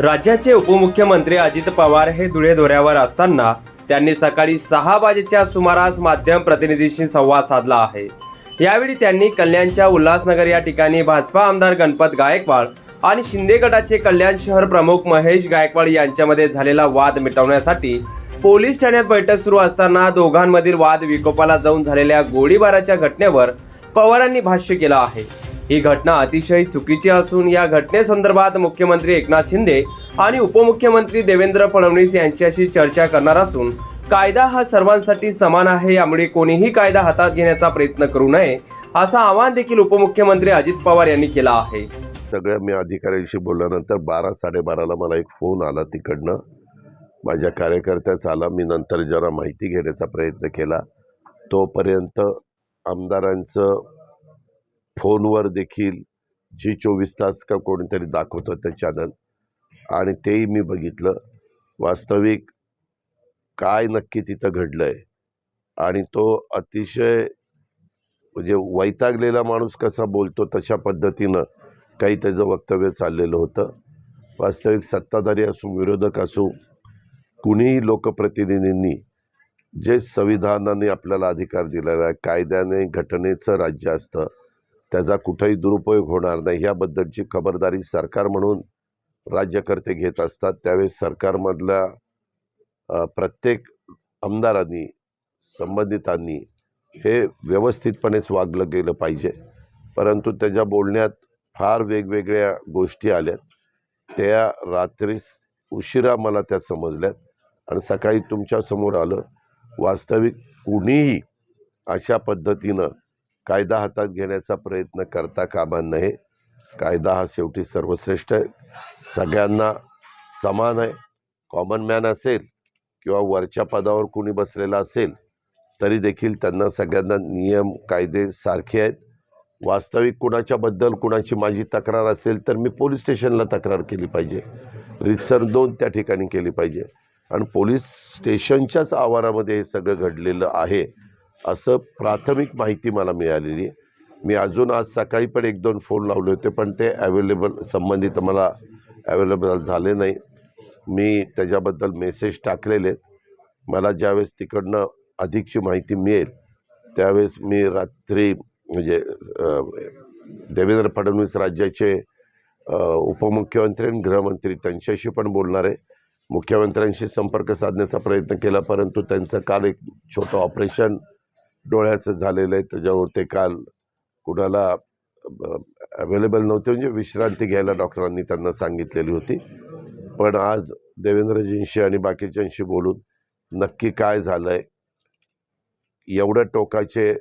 राज्याचे उपमुख्यमंत्री अजित पवार हे धुळे दौऱ्यावर असताना त्यांनी सकाळी सहा वाजेच्या सुमारास माध्यम प्रतिनिधीशी संवाद साधला आहे. यावेळी त्यांनी कल्याणच्या उल्हासनगर या ठिकाणी भाजपा आमदार गणपत गायकवाड आणि शिंदे गटाचे कल्याण शहर प्रमुख महेश गायकवाड यांच्यामध्ये झालेला वाद मिटवण्यासाठी पोलीस ठाण्यात बैठक सुरू असताना दोघांमधील वाद विकोपाला जाऊन झालेल्या गोळीबाराच्या घटनेवर पवारांनी भाष्य केलं आहे. ही घटना अतिशय चुकीची असून या घटनेसंदर्भात मुख्यमंत्री एकनाथ शिंदे आणि उपमुख्यमंत्री देवेंद्र फडणवीस यांच्याशी चर्चा करणार असून कायदा हा सर्वांसाठी समान आहे यामुळे कोणीही कायदा हातात घेण्याचा प्रयत्न करू नये असं आवाहन देखील उपमुख्यमंत्री अजित पवार यांनी केलं आहे. सगळ्या मी अधिकाऱ्यांशी बोलल्यानंतर बारा साडेबाराला मला एक फोन आला तिकडनं. माझ्या कार्यकर्त्याचा आला मी नंतर जरा माहिती घेण्याचा प्रयत्न केला. तोपर्यंत आमदारांचं फोनवर देखील जी चोवीस तास का कोणीतरी दाखवतं ते चॅनल आणि तेही मी बघितलं. वास्तविक काय नक्की तिथं घडलं आहे आणि तो अतिशय म्हणजे वैतागलेला माणूस कसा बोलतो तशा पद्धतीनं काही त्याचं वक्तव्य चाललेलं होतं. वास्तविक सत्ताधारी असू विरोधक असू कुणीही लोकप्रतिनिधींनी जे संविधानाने आपल्याला अधिकार दिलेला आहे कायद्याने घटनेचं राज्य असतं त्याचा कुठेही दुरुपयोग होणार नाही. याबद्दलची खबरदारी सरकार म्हणून राज्यकर्ते घेत असतात. त्यावेळेस सरकारमधल्या प्रत्येक आमदारांनी संबंधितांनी हे व्यवस्थितपणेच वागलं गेलं पाहिजे. परंतु त्याच्या बोलण्यात फार वेगवेगळ्या गोष्टी आल्यात. त्या रात्रीस उशिरा मला त्या समजल्यात. आणि सकाळी तुमच्यासमोर आलं. वास्तविक कुणीही अशा पद्धतीनं कायदा हातात घेण्याचा प्रयत्न करता कामा नये. कायदा हा शेवटी सर्वश्रेष्ठ आहे. सगळ्यांना समान आहे. कॉमन मॅन असेल किंवा वरच्या पदावर कुणी बसलेला असेल तरी देखील त्यांना सगळ्यांना नियम कायदे सारखे आहेत. वास्तविक कुणाच्याबद्दल कुणाची माझी तक्रार असेल तर मी पोलीस स्टेशनला तक्रार केली पाहिजे. रितसर दोन त्या ठिकाणी केली पाहिजे. आणि पोलीस स्टेशनच्याच आवारामध्ये हे सगळं घडलेलं आहे. असं प्राथमिक माहिती मला मिळालेली आहे. मी अजून आज सकाळी पण एक दोन फोन लावले होते पण ते अवेलेबल संबंधित मला अवेलेबल झाले नाही. मी त्याच्याबद्दल मेसेज टाकलेले आहेत. मला ज्यावेळेस तिकडनं अधिकची माहिती मिळेल त्यावेळेस मी रात्री म्हणजे देवेंद्र फडणवीस राज्याचे उपमुख्यमंत्री आणि गृहमंत्री त्यांच्याशी पण बोलणार आहे. मुख्यमंत्र्यांशी संपर्क साधण्याचा प्रयत्न केला परंतु त्यांचं काल एक छोटं ऑपरेशन डोळ्याचं झालेलं आहे. त्याच्यावर ते काल कुणाला अवेलेबल नव्हते. म्हणजे विश्रांती घ्यायला डॉक्टरांनी त्यांना सांगितलेली होती. पण आज देवेंद्रजींशी आणि बाकीच्यांशी बोलून नक्की काय झालं आहे एवढ्या टोकाचे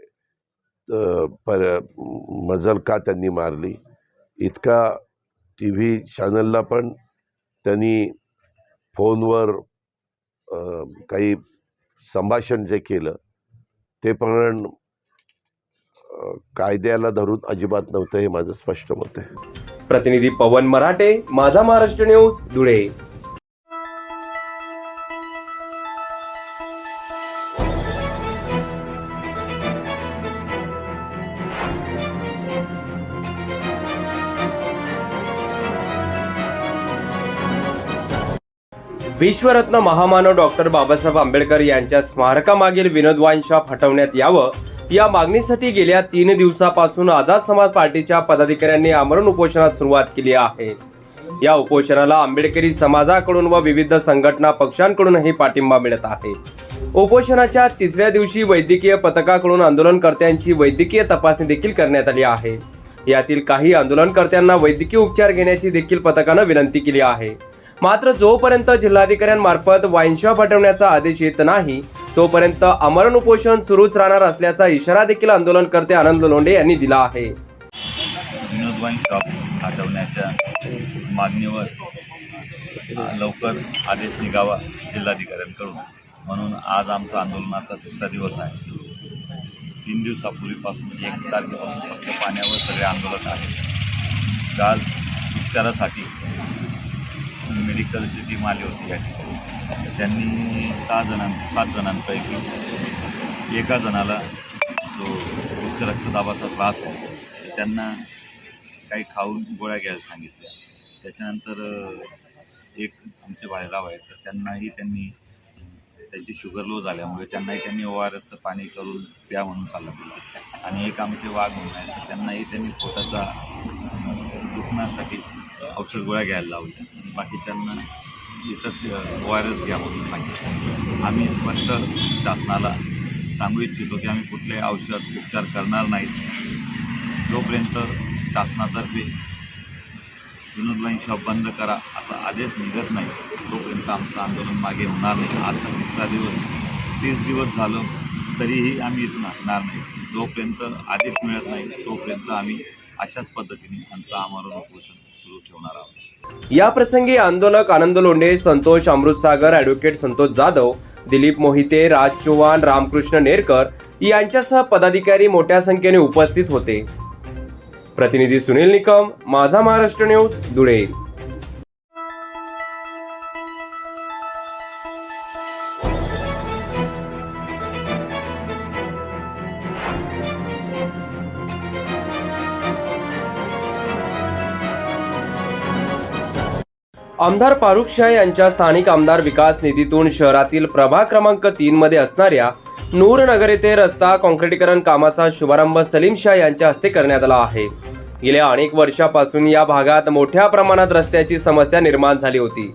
पर मजल का त्यांनी मारली? इतका टी व्ही चॅनलला पण त्यांनी फोनवर काही संभाषण जे केलं ते पण कायद्याला धरून अजिबात नव्हतं हे माझं स्पष्ट मत आहे. प्रतिनिधी पवन मराठे माझा महाराष्ट्र न्यूज धुळे. विश्वरत्न महामानव डॉक्टर बाबासाहेब आंबेडकर यांच्या स्मारकामागील विनोद वाईन हटवण्यात यावं. या मागणीसाठी गेल्या तीन दिवसापासून आझाद समाज पार्टीच्या पदाधिकाऱ्यांनी आमरण उपोषणात सुरुवात केली आहे. या उपोषणाला आंबेडकरी समाजाकडून व विविध संघटना पक्षांकडूनही पाठिंबा मिळत आहे. उपोषणाच्या तिसऱ्या दिवशी वैद्यकीय पथकाकडून आंदोलनकर्त्यांची वैद्यकीय तपासणी देखील करण्यात आली आहे. यातील काही आंदोलनकर्त्यांना वैद्यकीय उपचार घेण्याची देखील पथकानं विनंती केली आहे. मात्र जोपर्यंत जिल्हाधिकाऱ्यांमार्फत वाईन शॉप हटवण्याचा आदेश येत नाही तोपर्यंत आमरण उपोषण सुरूच राहणार असल्याचा इशारा देखील आंदोलनकर्ते आनंद लोंढे यांनी दिला आहे. विनोद वाईन शॉप हटवण्याच्या मागणीवर लवकर आदेश निघावा जिल्हाधिकाऱ्यांकडून. म्हणून आज आमचा आंदोलनाचा तिसरा दिवस आहे. तीन दिवसापूर्वीपासून म्हणजे एक तारखेपासून फक्त पाण्यावर सगळे आंदोलन आहे काल उपचारासाठी मेडिकलची टीम आली होती या ठिकाणी. त्यांनी सहा जणां सात जणांपैकी एका जणाला जो उच्च रक्तदाबाचा त्रास आहे त्यांना काही खाऊन गोळ्या घ्यायला सांगितल्या. त्याच्यानंतर एक आमचे बाहेरगाव आहेत तर त्यांनाही त्यांनी त्यांची शुगर लो झाल्यामुळे त्यांनाही त्यांनी ओ आर एसचं पाणी करून प्या म्हणून चाललं आणि एक आमचे वाघ म्हणून आहेत तर त्यांनाही त्यांनी पोटाचा दुखण्यासाठी औषध गोळ्या घ्यायला लावल्या. बाकीच्यांना इतर ओ आर एस घ्या म्हणून सांगितलं. आम्ही स्पष्ट शासनाला सांगू इच्छितो की आम्ही कुठले औषध उपचार करणार नाहीत. जोपर्यंत शासनातर्फे विनोदलाईन शॉप बंद करा असा आदेश निघत नाही तोपर्यंत आमचं आंदोलन मागे होणार नाही. आजचा तिसरा दिवस तीस दिवस झालं तरीही आम्ही इथून हटणार नाही. जोपर्यंत आदेश मिळत नाही तोपर्यंत आम्ही अशाच पद्धतीने आमचं आमरण उपोषण सुरू ठेवणार आहोत. या प्रसंगी आंदोलक आनंद लोंढे संतोष अमृतसागर ॲडव्होकेट संतोष जाधव दिलीप मोहिते राज चव्हाण रामकृष्ण नेरकर यांच्यासह पदाधिकारी मोठ्या संख्येने उपस्थित होते. प्रतिनिधी सुनील निकम माझा महाराष्ट्र न्यूज धुळे. आमदार फारुख शाह यांच्या स्थानिक आमदार विकास निधीतून शहरातील प्रभाग क्रमांक तीन मध्ये असणाऱ्या नूरनगर येथे रस्ता काँक्रिटीकरण कामाचा शुभारंभ सलीम शाह यांच्या हस्ते करण्यात आला आहे. गेल्या अनेक वर्षापासून या भागात मोठ्या प्रमाणात रस्त्याची समस्या निर्माण झाली होती.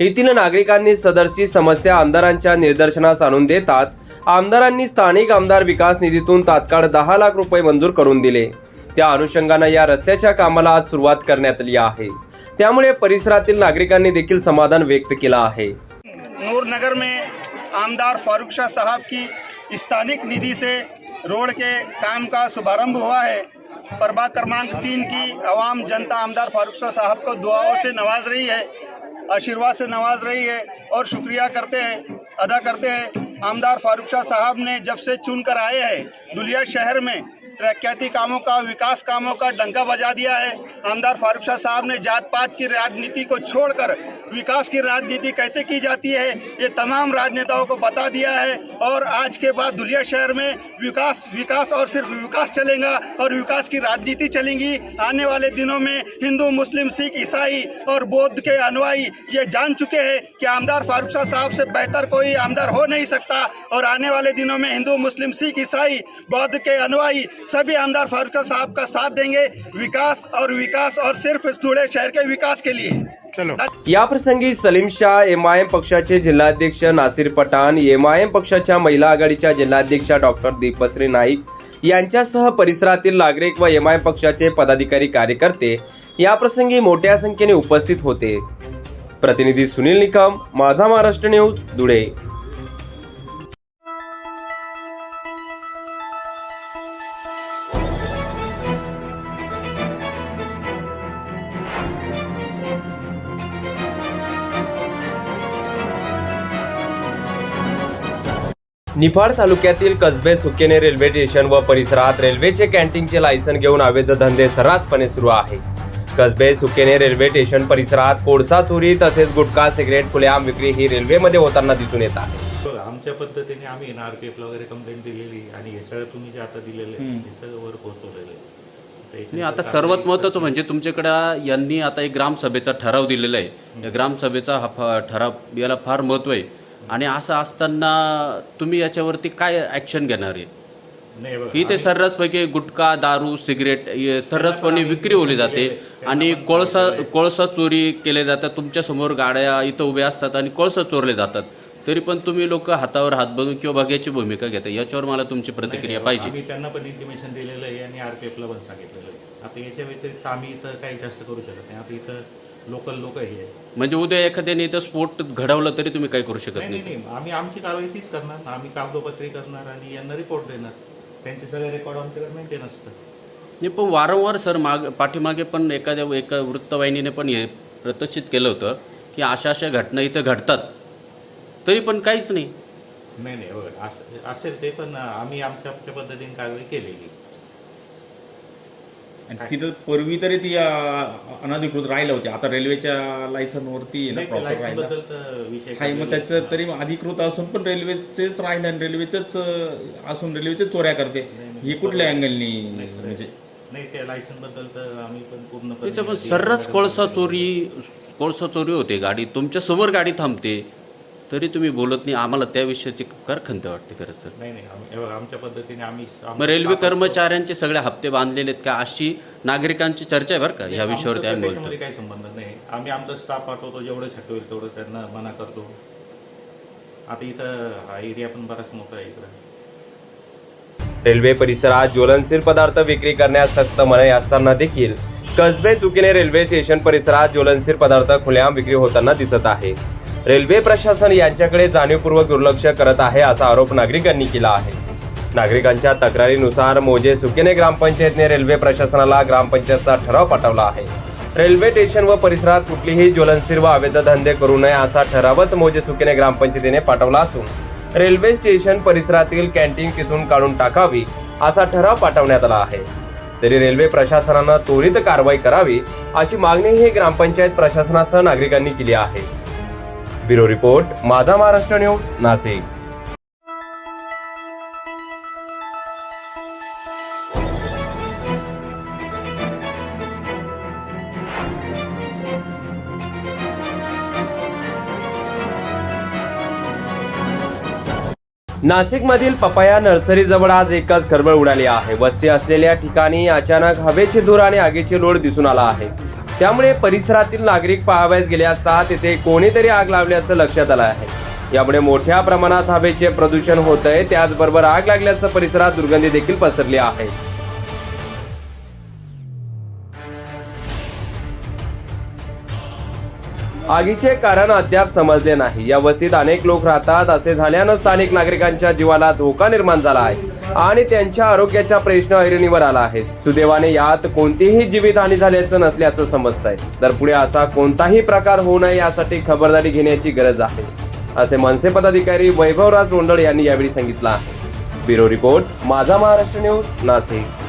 येथील नागरिकांनी सदरची समस्या आमदारांच्या निदर्शनास आणून देतात आमदारांनी स्थानिक आमदार विकास निधीतून तात्काळ दहा लाख रुपये मंजूर करून दिले. त्या अनुषंगानं या रस्त्याच्या कामाला आज सुरुवात करण्यात आली आहे. त्यामुळे परिसरातील नागरिकांनी देखील समाधान व्यक्त केलं आहे. नूर नगर में आमदार फारूक शाह साहब की स्थानिक निधि से रोड के काम का शुभारंभ हुआ है। प्रभाग क्रमांक तीन की आवाम जनता आमदार फारूक शाह साहब को दुआओं से नवाज़ रही है, आशीर्वाद से नवाज़ रही है और शुक्रिया करते हैं, अदा करते हैं। आमदार फारूक शाह साहब ने जब से चुन कर आए हैं दुलिया शहर में तरक्याती कामों का विकास कामों का डंका बजा दिया है। आमदार फारूक शाह साहब ने जात पात की राजनीति को छोड़कर विकास की राजनीति कैसे की जाती है? ये तमाम राजनेताओं को बता दिया है। और आज के बाद दुलिया शहर में विकास विकास और सिर्फ़ विकास चलेगा और विकास की राजनीति चलेंगी। आने वाले दिनों में हिंदू, मुस्लिम, सिख, ईसाई और बौद्ध के अनुयायी ये जान चुके हैं कि आमदार फारूक शाह साहब से बेहतर कोई आमदार हो नहीं सकता। और आने वाले दिनों में हिंदू, मुस्लिम, सिख, ईसाई, बौद्ध के अनुयायी सभी आमदार फारूक साहब का साथ देंगे। विकास और विकास और सिर्फ़ धुळे शहर के विकास के लिए। चलो। या प्रसंगी सलीम शाह एमआयएम पक्षाचे जिल्हाध्यक्ष नासिर पठाण एमआयएम पक्षाच्या महिला आघाडीच्या जिल्हाध्यक्षा डॉक्टर दीपश्री नाईक यांच्यासह परिसरातील नागरिक व एमआयएम पक्षाचे पदाधिकारी कार्यकर्ते या प्रसंगी मोठ्या संख्येने उपस्थित होते. प्रतिनिधी सुनील निकम माझा महाराष्ट्र न्यूज धुळे. निफाड तालुक्यातील कसबे सुकेने रेल्वे स्टेशन व परिसरात रेल्वेचे कॅन्टीनचे लायसन घेऊन अवैध धंदे सर्रासपणे सुरू आहे. कसबे सुकेने रेल्वे स्टेशन परिसरात कोळसा चोरी तसेच गुटखा सिगरेट खुलेआम विक्री ही रेल्वेमध्ये होताना दिसून येत आहे. बघा, आमच्या पद्धतीने आम्ही एन आर पी एफला वगैरे कंप्लेंट दिलेली आणि हे सगळं तुम्ही जे आता दिलेलं आहे हे सगळं वर पोहोचवलेलं आहे. नाही आता सर्वात महत्वाचं म्हणजे तुमच्याकडे यांनी आता एक ग्रामसभेचा ठराव दिलेला आहे. या ग्रामसभेचा हा ठराव याला फार महत्त्व आहे. आणि असं असताना तुम्ही याच्यावरती काय ऍक्शन घेणार आहे? नाही बघा, की ते आम्ही- सर्रासपैकी गुटखा दारू सिगरेट हे सर्रासपणे विक्री होली जाते आणि कोळसा कोळसा चोरी केले जातात तुमच्यासमोर गाड्या इथं उभ्या असतात आणि कोळसा चोरले जातात. तरी पण तुम्ही लोक हातावर हात बघून किंवा बघ्याची भूमिका घेता याच्यावर मला तुमची प्रतिक्रिया पाहिजे. आम्ही त्यांना पण इंटिमेशन दिलेलं आहे आणि आर पी एफला पण सांगितलेलं आहे. आता याच्या व्यतिरिक्त आम्ही इथं काही जास्त करू शकत नाही. आता इथं लोकल लोक हे. म्हणजे उद्या एखाद्याने इथं स्फोट घडवलं तरी तुम्ही काही करू शकत नाही नाही नाही. नाही. आम्ही आमची कारवाई तीच करणार. आम्ही कागदोपत्री करणार आणि यांना रिपोर्ट देणार. त्यांचे सगळे रेकॉर्ड आमच्याकडे मेंटेन असतं नाही पण वारंवार सर माग पाठीमागे पण एखाद्या एका वृत्तवाहिनीने पण हे प्रदर्शित केलं होतं की अशा अशा घटना इथं घडतात. तरी पण काहीच नाही. नाही नाही. बघा असेल ते पण आम्ही आमच्या आमच्या पद्धतीने कारवाई केलेली. आणि तिथं पूर्वी तरी ती अ, अनधिकृत राहिलं होती आता रेल्वेच्या लायसन वरती आहे ना नाही, ते प्रॉपर license राहिलं. बद्दल तर विषय काही मग त्याचं तरी अधिकृत असून पण रेल्वेचेच राहिलं आणि रेल्वेचेच अ, असून रेल्वेचेच चोऱ्या करते. ही कुठल्या अँगलनी म्हणजे? नाही त्या लायसनबद्दल तर आम्ही पण पूर्ण त्याच्या पण सर्रास कोळसा चोरी कोळसा चोरी होते गाडी. तुमच्यासमोर गाडी थांबते. तरी तुम्ही बोलत नाही. आम्हाला त्या विषयाची कर खंत वाटते खरं सर. नाही नाही. आम्ही- हे बघा, आमच्या पद्धतीने आम्ही मग रेल्वे कर्मचाऱ्यांचे सगळे हप्ते बांधलेले आहेत का? अशी नागरिकांची चर्चा आहे बरं का? ह्या विषयावरती आम्ही बोलतो त्याच्यामध्ये काही संबंध नाही. आम्ही आमचा स्टाफ पाठवतो जेवढं शक्य होईल तेवढं त्यांना मना करतो. आता इथं हा एरिया पण बराच मोठा आहे इकडं. रेल्वे परिसरात ज्वलनशील पदार्थ विक्री करण्यास सक्त मनाई असताना देखील कसबे चुकीने रेल्वे स्टेशन परिसरात ज्वलनशील पदार्थ खुलेआम विक्री होताना दिसत आहे. रेल्वे प्रशासन यांच्याकडे जाणीवपूर्वक दुर्लक्ष करत आहे असा आरोप नागरिकांनी केला आहे. नागरिकांच्या तक्रारीनुसार मोजे सुकेने ग्रामपंचायतने रेल्वे प्रशासनाला ग्रामपंचायतचा ठराव पाठवला आहे. रेल्वे स्टेशन व परिसरात कुठलीही ज्वलनशील व अवैध धंदे करू नये असा ठरावच मोजे सुकेने ग्रामपंचायतीने पाठवला असून रेल्वे स्टेशन परिसरातील कॅन्टीन तिथून काढून टाकावी असा ठराव पाठवण्यात आला आहे. तरी रेल्वे प्रशासनानं त्वरित कारवाई करावी अशी मागणीही ग्रामपंचायत प्रशासनासह नागरिकांनी केली आहे. ब्युरो रिपोर्ट माझा महाराष्ट्र न्यूज नाशिक. नाशिक मधील पपाया नर्सरी जवळ आज एकच खळबळ उडाली आहे. वस्ती असलेल्या ठिकाणी अचानक हवेचे धूर आणि आगीचे लोड दिसून आला आहे. त्यामुळे परिसरातील नागरिक पाहावयास गेले असता तिथे कोणीतरी आग लावल्याचं लक्षात आलं आहे. यामुळे मोठ्या प्रमाणात हवेचे प्रदूषण होत आहे त्याचबरोबर आग लागल्याचं परिसरात दुर्गंधी देखील पसरली आहे. आगीचे कारण अद्याप समजले नाही. या वस्तीत अनेक लोक राहतात. असे झाल्यानं स्थानिक नागरिकांच्या जीवाला धोका निर्माण झाला आहे आणि त्यांच्या आरोग्याचा प्रश्न ऐरणीवर आला आहे. सुदैवाने यात कोणतीही जीवितहानी झाल्याचं नसल्याचं समजत आहे तर पुढे असा कोणताही प्रकार होऊ नये यासाठी खबरदारी घेण्याची गरज आहे असे मनसे पदाधिकारी वैभवराज रोंडळ यांनी यावेळी सांगितलं आहे. ब्युरो रिपोर्ट माझा महाराष्ट्र न्यूज नाशिक.